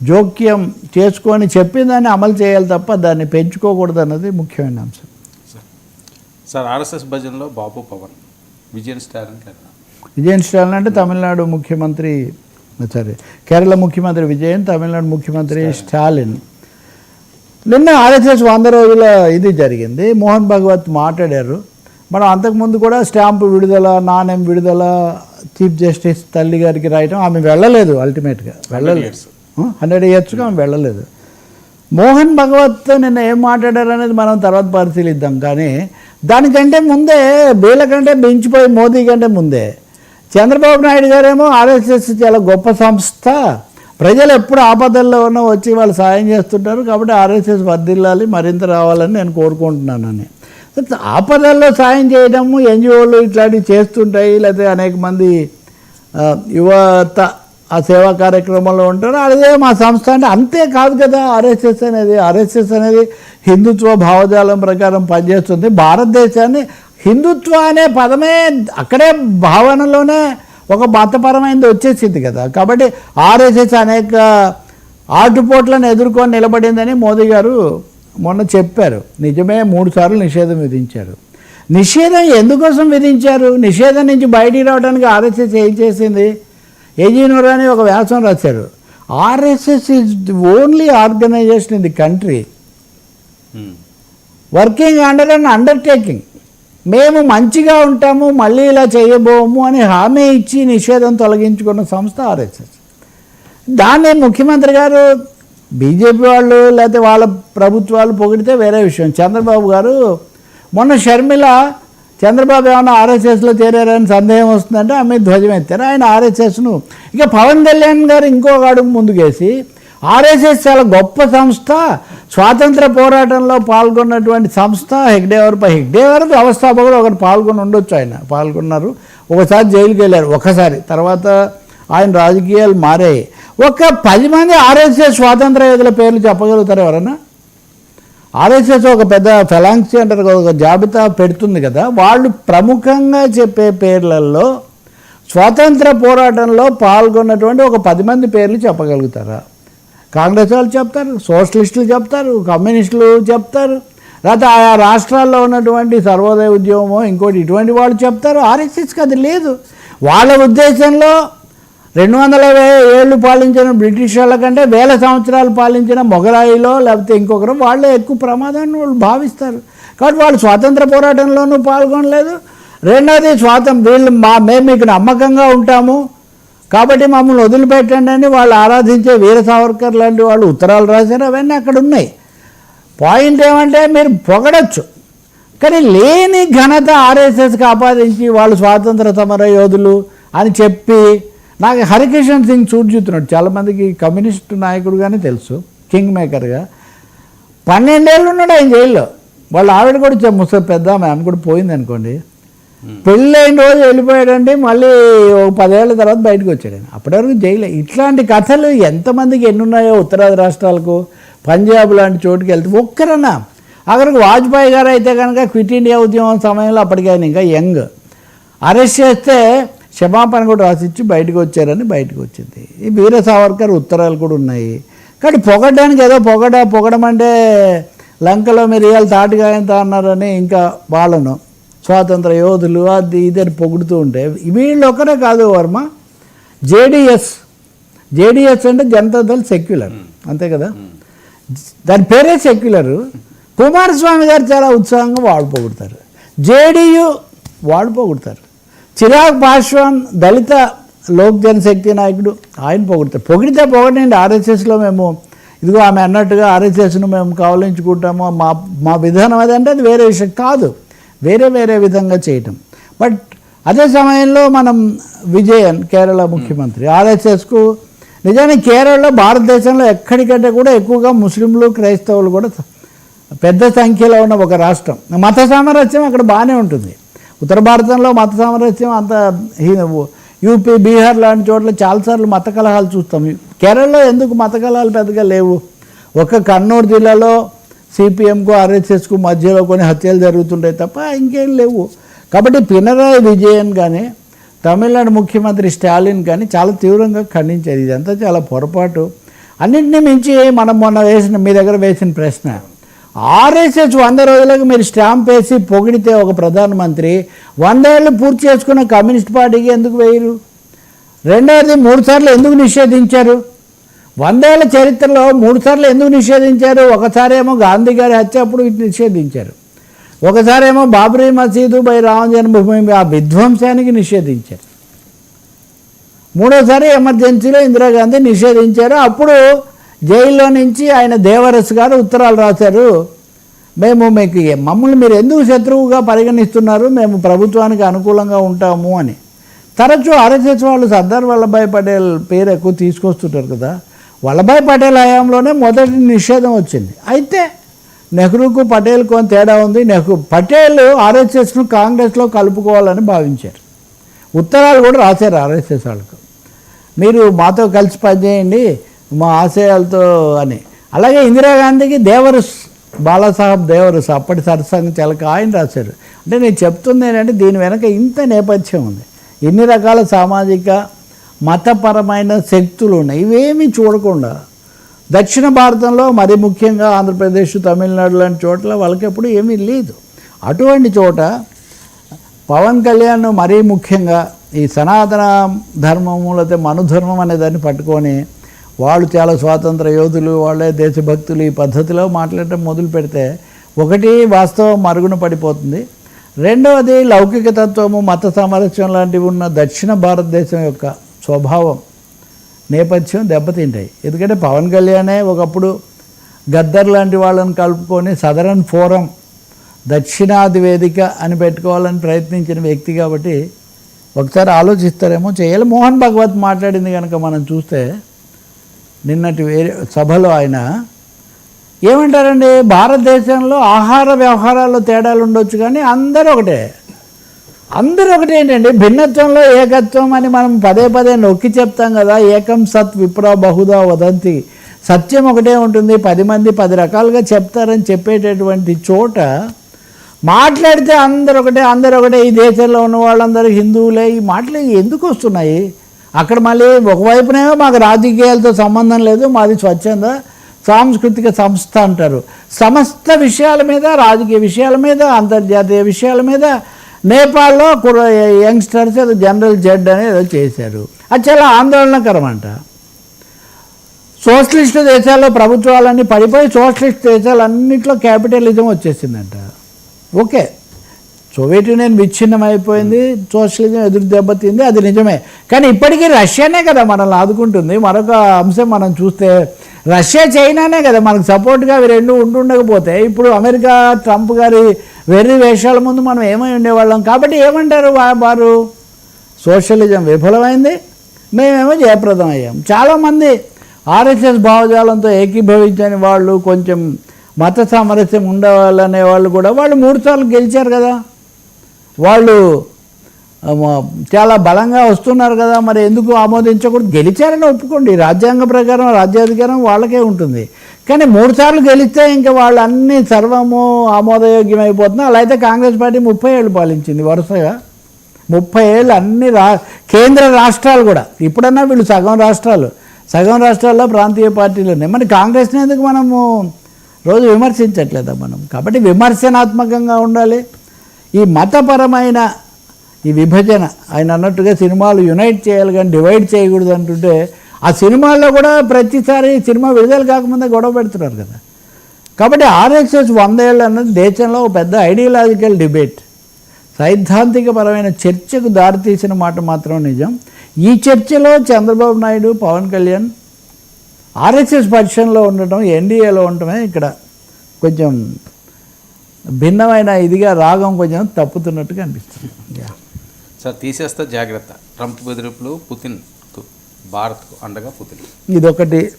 జోక్యం చేసుకొని చెప్పిందాన్ని అమలు చేయాలి తప్ప దాన్ని పెంచుకోకూడదు అన్నది ముఖ్యమైన అంశం. సార్ సార్ ఆర్ఎస్ఎస్ భజన్లో బాబు పవన్ విజయన్ స్టాలిన్ కేరళ. విజయన్ స్టాలిన్ అంటే తమిళనాడు ముఖ్యమంత్రి సరే కేరళ ముఖ్యమంత్రి విజయన్ తమిళనాడు ముఖ్యమంత్రి స్టాలిన్. నిన్న ఆర్ఎస్ఎస్ వంద రోజుల ఇది జరిగింది. మోహన్ భగవత్ మాట్లాడారు. మనం అంతకుముందు కూడా స్టాంపు విడుదల నాణ్యం విడుదల చీఫ్ జస్టిస్ తల్లి గారికి రాయటం ఆమె వెళ్ళలేదు అల్టిమేట్గా. వెళ్ళలేదు. హండ్రెడ్ ఇయర్స్గా ఆమె వెళ్ళలేదు. మోహన్ భగవత్ నిన్న ఏం మాట్లాడారు అనేది మనం తర్వాత పరిశీలిద్దాం. కానీ దానికంటే ముందే వీళ్ళ కంటే మించిపోయి మోదీ కంటే ముందే చంద్రబాబు నాయుడు గారేమో ఆర్ఎస్ఎస్ చాలా గొప్ప సంస్థ. ప్రజలు ఎప్పుడు ఆపదల్లో ఉన్నా వచ్చి వాళ్ళు సాయం చేస్తుంటారు కాబట్టి ఆర్ఎస్ఎస్ వర్ధిల్లాలి మరింత రావాలని నేను కోరుకుంటున్నానని. ఆపదల్లో సాయం చేయడము ఎన్జిఓలు ఇట్లాంటివి చేస్తుంటాయి లేకపోతే అనేక మంది యువత ఆ సేవా కార్యక్రమంలో ఉంటారు. అదే మా సంస్థ అంటే అంతే కాదు కదా ఆర్ఎస్ఎస్ అనేది. ఆర్ఎస్ఎస్ అనేది హిందుత్వ భావజాలం ప్రకారం పనిచేస్తుంది. భారతదేశాన్ని హిందుత్వ అనే పదమే అక్కడే భావనలోనే ఒక మతపరమైనది వచ్చేసింది కదా. కాబట్టి ఆర్ఎస్ఎస్ అనేక ఆటుపోట్లను ఎదుర్కొని నిలబడిందని మోదీ గారు మొన్న చెప్పారు నిజమే మూడు సార్లు నిషేధం విధించారు. నిషేధం ఎందుకోసం విధించారు? నిషేధం నుంచి బయటికి రావడానికి ఆర్ఎస్ఎస్ ఏం చేసింది? ఏజీనూర్ అని ఒక వ్యాసం రాశారు. RSS is the only organisation in the country. Working under and undertaking మేము మంచిగా ఉంటాము మళ్ళీ ఇలా చేయబోము అని హామీ ఇచ్చి నిషేధం తొలగించుకున్న సంస్థ ఆర్ఎస్ఎస్. దాన్ని ముఖ్యమంత్రి గారు బీజేపీ వాళ్ళు లేకపోతే వాళ్ళ ప్రభుత్వాలు పొగిడితే వేరే విషయం. చంద్రబాబు గారు మొన్న షర్మిల చంద్రబాబు ఏమైనా ఆర్ఎస్ఎస్లో చేరారని సందేహం వస్తుందంటే ఆమె ధ్వజం ఎత్తారు. ఆయన ఆర్ఎస్ఎస్ను ఇక పవన్ కళ్యాణ్ గారు ఇంకొక అడుగు ముందుకేసి ఆర్ఎస్ఎస్ చాలా గొప్ప సంస్థ. స్వాతంత్ర పోరాటంలో పాల్గొన్నటువంటి సంస్థ హెగ్డేవర్ హెగ్డేవర్ వ్యవస్థాపకుడు ఒకటి పాల్గొని ఉండొచ్చు ఆయన. పాల్గొన్నారు. ఒకసారి జైలుకి వెళ్ళారు ఒకసారి. తర్వాత ఆయన రాజకీయాలు మారాయి. ఒక పది మంది ఆర్ఎస్ఎస్ స్వాతంత్ర యోధుల పేర్లు చెప్పగలుగుతారు ఎవరన్నా? ఆర్ఎస్ఎస్ ఒక పెద్ద ఫెలాంక్సీ అంటారు ఒక జాబితా పెడుతుంది కదా వాళ్ళు ప్రముఖంగా చెప్పే పేర్లలో స్వాతంత్ర పోరాటంలో పాల్గొన్నటువంటి ఒక పది మంది పేర్లు చెప్పగలుగుతారా? కాంగ్రెస్ వాళ్ళు చెప్తారు సోషలిస్టులు చెప్తారు కమ్యూనిస్టులు చెప్తారు లేకపోతే ఆయా రాష్ట్రాల్లో ఉన్నటువంటి సర్వోదయ ఉద్యమమో ఇంకోటి ఇటువంటి వాళ్ళు చెప్తారు. ఆర్ఎస్ఎస్కి అది లేదు. వాళ్ళ ఉద్దేశంలో రెండు వందల ఏళ్ళు పాలించిన బ్రిటిష్ వాళ్ళ కంటే వేల సంవత్సరాలు పాలించిన మొగరాయిలో లేకపోతే ఇంకొకరు వాళ్ళే ఎక్కువ ప్రమాదాన్ని వాళ్ళు భావిస్తారు. కాబట్టి వాళ్ళు స్వాతంత్ర పోరాటంలోనూ పాల్గొనలేదు. రెండోది స్వాతం వీళ్ళు మా మేము మీకు నమ్మకంగా ఉంటాము. కాబట్టి మమ్మల్ని వదిలిపెట్టండి అని వాళ్ళు ఆరాధించే వీర సావర్కర్ లాంటి వాళ్ళు ఉత్తరాలు రాశారు. అవన్నీ అక్కడ ఉన్నాయి. పాయింట్ ఏమంటే మీరు పొగడచ్చు. కానీ లేని ఘనత ఆర్ఎస్ఎస్కి ఆపాదించి వాళ్ళు స్వాతంత్ర సమర యోధులు అని చెప్పి నాకు హరికిషన్ సింగ్ చూడ్చుతున్నాడు చాలామందికి కమ్యూనిస్ట్ నాయకుడుగానే తెలుసు కింగ్ మేకర్గా పన్నెండేళ్ళు ఉన్నాడు ఆయన జైల్లో. వాళ్ళ ఆవిడ కూడా ముసలి పెద్ద ఆమె కూడా పోయింది అనుకోండి. పెళ్ళైన రోజు వెళ్ళిపోయాడండి మళ్ళీ ఒక పదేళ్ళ తర్వాత బయటకు వచ్చాడు ఆయన. అప్పటి వరకు జైలు ఇట్లాంటి కథలు ఎంతమందికి ఎన్ని ఉన్నాయో ఉత్తరాది రాష్ట్రాలకు పంజాబ్ లాంటి చోటుకి వెళ్తే ఒక్కరన్నా. అక్కడికి వాజ్పేయి గారు అయితే కనుక క్విట్ ఇండియా ఉద్యమం సమయంలో అప్పటికి ఆయన ఇంకా యంగ్. అరెస్ట్ చేస్తే క్షమాపణ కూడా రాసిచ్చి బయటకు వచ్చారని బయటకు వచ్చింది. ఈ వీర సావర్కర్ ఉత్తరాలు కూడా ఉన్నాయి. కానీ పొగడడానికి ఏదో పొగడ పొగడమంటే లంకలో మిరియాలు తాటిగాయంత అన్నారని ఇంకా వాళ్ళను స్వాతంత్ర యోధులు అది ఇది అని పొగుడుతూ ఉంటే వీళ్ళు ఒకరే కాదు వర్మ జేడిఎస్ జేడిఎస్ అంటే జనతాదళ్ సెక్యులర్ అంతే కదా? దాని పేరే సెక్యులర్. కుమారస్వామి గారు చాలా ఉత్సాహంగా వాడు పొగుడతారు. జేడీయు వాడు పొగుడతారు. చిరాగ్ పాశ్వాన్ దళిత లోక్ జనశక్తి నాయకుడు ఆయన పొగుడతారు పొగిడితే పొగడండి ఆర్ఎస్ఎస్లో మేము. ఇదిగో ఆమె అన్నట్టుగా ఆర్ఎస్ఎస్ను మేము కావలించుకుంటాము మా మా విధానం అదంటే అది వేరే విషయం కాదు. వేరే వేరే విధంగా చేయటం. బట్ అదే సమయంలో మనం విజయన్ కేరళ ముఖ్యమంత్రి. ఆర్ఎస్ఎస్కు నిజానికి కేరళలో భారతదేశంలో ఎక్కడికంటే కూడా ఎక్కువగా ముస్లింలు క్రైస్తవులు కూడా పెద్ద సంఖ్యలో ఉన్న ఒక రాష్ట్రం. మత సామరస్యం అక్కడ బాగానే ఉంటుంది. ఉత్తర భారతంలో మత సామరస్యం అంత హీ- యూపీ బీహార్ లాంటి చోట్ల చాలాసార్లు మత కలహాలు చూస్తాం. కేరళలో ఎందుకు మత కలహాలు పెద్దగా లేవు? ఒక కన్నూరు జిల్లాలో సిపిఎంకు ఆర్ఎస్ఎస్కు మధ్యలో కొన్ని హత్యలు జరుగుతుంటాయి తప్ప ఇంకేం లేవు. కాబట్టి పినరాయి విజయన్ కానీ తమిళనాడు ముఖ్యమంత్రి స్టాలిన్ కానీ చాలా తీవ్రంగా ఖండించారు. ఇదంతా చాలా పొరపాటు. అన్నింటినీ మించి మనం మొన్న వేసిన మీ దగ్గర వేసిన ప్రశ్న ఆర్ఎస్ఎస్ వంద రోజులకు మీరు స్టాంప్ వేసి పొగిడితే ఒక ప్రధానమంత్రి వందేళ్ళు పూర్తి చేసుకున్న కమ్యూనిస్ట్ పార్టీకి ఎందుకు వేయరు? రెండవది మూడు సార్లు ఎందుకు నిషేధించారు? వందేళ్ళ చరిత్రలో మూడు సార్లు ఎందుకు నిషేధించారు? ఒకసారేమో గాంధీ గారి హత్య అప్పుడు నిషేధించారు. ఒకసారేమో బాబ్రీ మసీదు బై రామ జన్మభూమి ఆ విధ్వంసానికి నిషేధించారు. మూడోసారి ఎమర్జెన్సీలో ఇందిరాగాంధీ నిషేధించారు. అప్పుడు జైల్లో నుంచి ఆయన దేవరస్ గారు ఉత్తరాలు రాశారు. మేము మీకు మమ్మల్ని మీరు ఎందుకు శత్రువుగా పరిగణిస్తున్నారు? మేము ప్రభుత్వానికి అనుకూలంగా ఉంటాము అని. తరచూ ఆర్ఎస్ఎస్ వాళ్ళు సర్దార్ వల్లభాయ్ పటేల్ పేరు ఎక్కువ తీసుకొస్తుంటారు కదా. వల్లభాయ్ పటేల్ హయాంలోనే మొదటి నిషేధం వచ్చింది. అయితే నెహ్రూకు పటేల్కు అని తేడా ఉంది. నెహ్రూ పటేల్ ఆర్ఎస్ఎస్ను కాంగ్రెస్లో కలుపుకోవాలని భావించారు. ఉత్తరాలు కూడా రాశారు ఆర్ఎస్ఎస్ వాళ్ళకు. మీరు మాతో కలిసి పనిచేయండి. మా ఆశయాలతో అని. అలాగే ఇందిరాగాంధీకి దేవరస్ బాలాసాహెబ్ దేవరస్ అప్పటి సరసంగ చిలక ఆయన రాశారు. అంటే నేను చెప్తుంది ఏంటంటే దీని వెనక ఇంత నేపథ్యం ఉంది. ఎన్ని రకాల సామాజిక మతపరమైన శక్తులు ఉన్నాయి. ఇవేమీ చూడకుండా దక్షిణ భారతంలో మరి ముఖ్యంగా ఆంధ్రప్రదేశ్ తమిళనాడు లాంటి చోట్ల వాళ్ళకి ఎప్పుడు ఏమీ లేదు. అటువంటి చోట పవన్ కళ్యాణ్ మరీ ముఖ్యంగా ఈ సనాతన ధర్మము లేకపోతే మనుధర్మం అనే దాన్ని పట్టుకొని వాళ్ళు చాలా స్వాతంత్ర యోధులు వాళ్ళే దేశభక్తులు ఈ పద్ధతిలో మాట్లాడటం మొదలు పెడితే ఒకటి వాస్తవం మరుగున పడిపోతుంది. రెండవది లౌకిక తత్వము మత సామరస్యం లాంటివి ఉన్న దక్షిణ భారతదేశం యొక్క స్వభావం నేపథ్యం దెబ్బతింటాయి. ఎందుకంటే పవన్ కళ్యాణే ఒకప్పుడు గద్దర్ లాంటి వాళ్ళని కలుపుకొని సదరన్ ఫోరం దక్షిణాది వేదిక అని పెట్టుకోవాలని ప్రయత్నించిన వ్యక్తి కాబట్టి ఒకసారి ఆలోచిస్తారేమో చేయాలి. మోహన్ భగవత్ మాట్లాడింది కనుక మనం చూస్తే నిన్నటి వేరే సభలో ఆయన ఏమంటారండి? భారతదేశంలో ఆహార వ్యవహారాల్లో తేడాలు ఉండొచ్చు కానీ అందరూ ఒకటే. అందరూ ఒకటి ఏంటండి? భిన్నత్వంలో ఏకత్వం అని మనం పదే పదే నొక్కి చెప్తాం కదా. ఏకం సత్ విప్ర బహుదా వదంతి. సత్యం ఒకటే ఉంటుంది. పది మంది పది రకాలుగా చెప్తారని చెప్పేటటువంటి చోట మాట్లాడితే అందరు ఒకటే అందరు ఒకటే. ఈ దేశంలో ఉన్న వాళ్ళందరూ హిందువులే. ఈ మాటలు ఎందుకు వస్తున్నాయి? అక్కడ మళ్ళీ ఒకవైపునేమో మాకు రాజకీయాలతో సంబంధం లేదు మాది స్వచ్ఛంద సాంస్కృతిక సంస్థ అంటారు. సమస్త విషయాల మీద రాజకీయ విషయాల మీద అంతర్జాతీయ విషయాల మీద నేపాల్లో కుర్ర యంగ్స్టర్స్ ఏదో జనరల్ జెడ్ అనేది ఏదో చేశారు. అది చాలా ఆందోళనకరం అంట సోషలిస్ట్ దేశాల్లో ప్రభుత్వాలన్నీ పడిపోయి సోషలిస్ట్ దేశాలన్నింటిలో క్యాపిటలిజం వచ్చేసిందంట. ఓకే. సోవియట్ యూనియన్ విచ్ఛిన్నం అయిపోయింది సోషలిజం ఎదురు దెబ్బతింది అది నిజమే. కానీ ఇప్పటికీ రష్యానే కదా మనల్ని ఆదుకుంటుంది. మరొక అంశం మనం చూస్తే రష్యా చైనానే కదా మనకు సపోర్ట్గా అవి రెండు ఉంటుండకపోతే ఇప్పుడు అమెరికా ట్రంప్ గారి వెర్రి వేషాల ముందు మనం ఏమై ఉండేవాళ్ళం. కాబట్టి ఏమంటారు వారు? సోషలిజం విఫలమైంది మేమేమో జయప్రదం అయ్యాం. చాలామంది ఆర్ఎస్ఎస్ భావజాలంతో ఏకీభవించని వాళ్ళు కొంచెం మత సామరస్యం ఉండవాలనే వాళ్ళు కూడా వాళ్ళు మూడు సార్లు గెలిచారు కదా. వాళ్ళు చాలా బలంగా వస్తున్నారు కదా మరి ఎందుకు ఆమోదించకూడదు? గెలిచారని ఒప్పుకోండి. రాజ్యాంగ ప్రకారం రాజ్యాధికారం వాళ్ళకే ఉంటుంది. కానీ మూడు సార్లు గెలిస్తే ఇంకా వాళ్ళు అన్ని సర్వము ఆమోదయోగ్యం అయిపోతుంది అలా అయితే కాంగ్రెస్ పార్టీ ముప్పై ఏళ్ళు పాలించింది వరుసగా. ముప్పై ఏళ్ళు అన్ని రా కేంద్ర రాష్ట్రాలు కూడా. ఇప్పుడన్నా వీళ్ళు సగం రాష్ట్రాలు. సగం రాష్ట్రాల్లో ప్రాంతీయ పార్టీలు ఉన్నాయి మరి కాంగ్రెస్ని ఎందుకు మనము రోజు విమర్శించట్లేదా మనం? కాబట్టి విమర్శనాత్మకంగా ఉండాలి. ఈ మతపరమైన ఈ విభజన ఆయన అన్నట్టుగా సినిమాలు యునైట్ చేయాలి కానీ డివైడ్ చేయకూడదు అంటుంటే ఆ సినిమాల్లో కూడా ప్రతిసారి సినిమా విడుదల కాకముందే గొడవ పెడుతున్నారు కదా. కాబట్టి ఆర్ఎస్ఎస్ వందేళ్ళు అన్నది దేశంలో ఒక పెద్ద ఐడియలాజికల్ డిబేట్ సైద్ధాంతికపరమైన చర్చకు దారితీసిన మాట మాత్రం నిజం. ఈ చర్చలో చంద్రబాబు నాయుడు పవన్ కళ్యాణ్ ఆర్ఎస్ఎస్ పక్షంలో ఉండటం ఎన్డీఏలో ఉండటమే ఇక్కడ కొంచెం భిన్నమైన ఇదిగా రాగం కొంచెం తప్పుతున్నట్టుగా అనిపిస్తుంది. సార్ తీసేస్తే జాగ్రత్త. ట్రంప్ బెదిరింపులు పుతిన్ భారత్కు అండగా పుతిన్. ఇదొకటి.